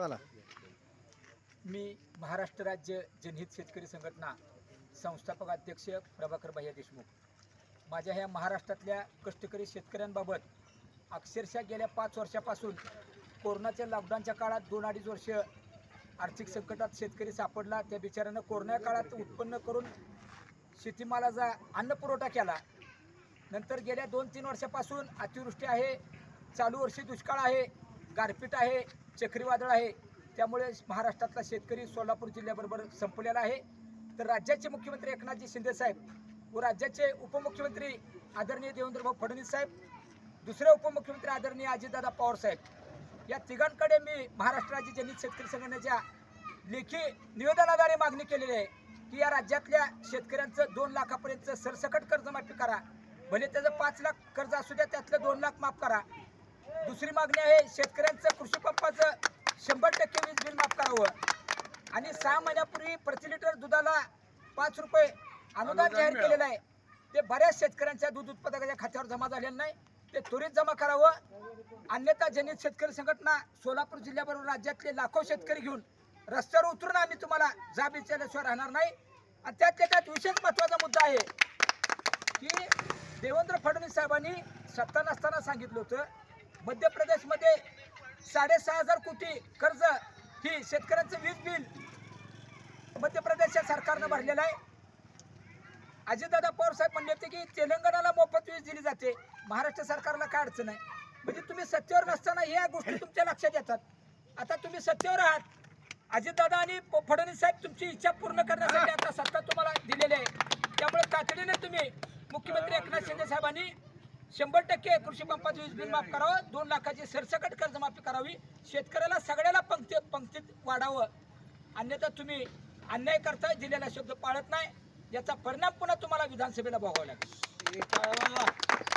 बोला. मी महाराष्ट्र राज्य जनहित शेतकरी संघटना संस्थापक अध्यक्ष प्रभाकर भैया देशमुख. माझ्या ह्या महाराष्ट्रातल्या कष्टकरी शेतकऱ्यांबाबत अक्षरशः गेल्या पाच वर्षापासून कोरोनाच्या लॉकडाऊनच्या काळात दोन अडीच वर्ष आर्थिक संकटात शेतकरी सापडला. त्या बिचाऱ्यानं कोरोना काळात उत्पन्न करून शेतीमालाचा अन्न पुरवठा केला. नंतर गेल्या दोन तीन वर्षापासून अतिवृष्टी आहे चालू वर्षी दुष्काळ आहे. गारपीट आहे चक्रीवादळ आहे. त्यामुळे महाराष्ट्रातला शेतकरी सोलापूर जिल्ह्याबरोबर संपलेला आहे. तर राज्याचे मुख्यमंत्री एकनाथजी शिंदे साहेब व राज्याचे उपमुख्यमंत्री आदरणीय देवेंद्रभाऊ फडणवीस साहेब दुसरे उपमुख्यमंत्री आदरणीय अजितदादा पवार साहेब. या तिघांकडे मी महाराष्ट्र राज्य जनित शेतकरी संघटनेच्या लेखी निवेदनाद्वारे मागणी केलेली आहे की या राज्यातल्या शेतकऱ्यांचं दोन लाखापर्यंत सरसकट कर्जमाफी करा. भले त्याचं पाच लाख कर्ज असू द्या त्यातलं दोन लाख माफ करा. दुसरी मागणी आहे शेतकऱ्यांचं कृषी पंपाचं शंभर टक्के वीज बिल माफ करावं. आणि सहा महिन्यापूर्वी प्रति लिटर दुधाला पाच रुपये अनुदान जाहीर केलेलं आहे. ते बऱ्याच शेतकऱ्यांच्या दूध उत्पादकाच्या खात्यावर जमा झालेलं नाही. ते त्वरित जमा करावं. अन्यथा जनहित शेतकरी संघटना सोलापूर जिल्ह्याबरोबर राज्यातले लाखो शेतकरी घेऊन रस्त्यावर उतरून आम्ही तुम्हाला जाब विचारल्याशिवाय राहणार नाही. आणि त्यातल्या त्यात विशेष महत्त्वाचा मुद्दा आहे की देवेंद्र फडणवीस साहेबांनी सत्ता नसताना सांगितलं होतं मध्य प्रदेशमध्ये साडेसहा हजार कोटी कर्ज ही शेतकऱ्यांचं वीज बिल मध्य प्रदेशच्या सरकारनं भरलेलं आहे. अजितदादा पवार साहेब म्हणले होते की तेलंगणाला मोफत वीज दिली जाते. महाराष्ट्र सरकारला काय अडचण आहे? म्हणजे तुम्ही सत्तेवर नसताना ह्या गोष्टी तुमच्या लक्षात येतात. आता तुम्ही सत्तेवर आहात. अजितदादा आणि फडणवीस साहेब तुमची इच्छा पूर्ण करण्यासाठी आता सत्ता तुम्हाला दिलेली आहे. त्यामुळे तातडीने तुम्ही मुख्यमंत्री एकनाथ शिंदे साहेबांनी शंभर टक्के कृषी पंपाचं वीज बिल माफ करावं. दोन लाखाची सरसकट कर्जमाफी करावी. शेतकऱ्याला सगळ्याला पंक्ती पंक्तीत वाढावं. अन्यथा तुम्ही अन्याय करता दिलेला शब्द पाळत नाही. याचा परिणाम पुन्हा तुम्हाला विधानसभेला भोगावा लागेल.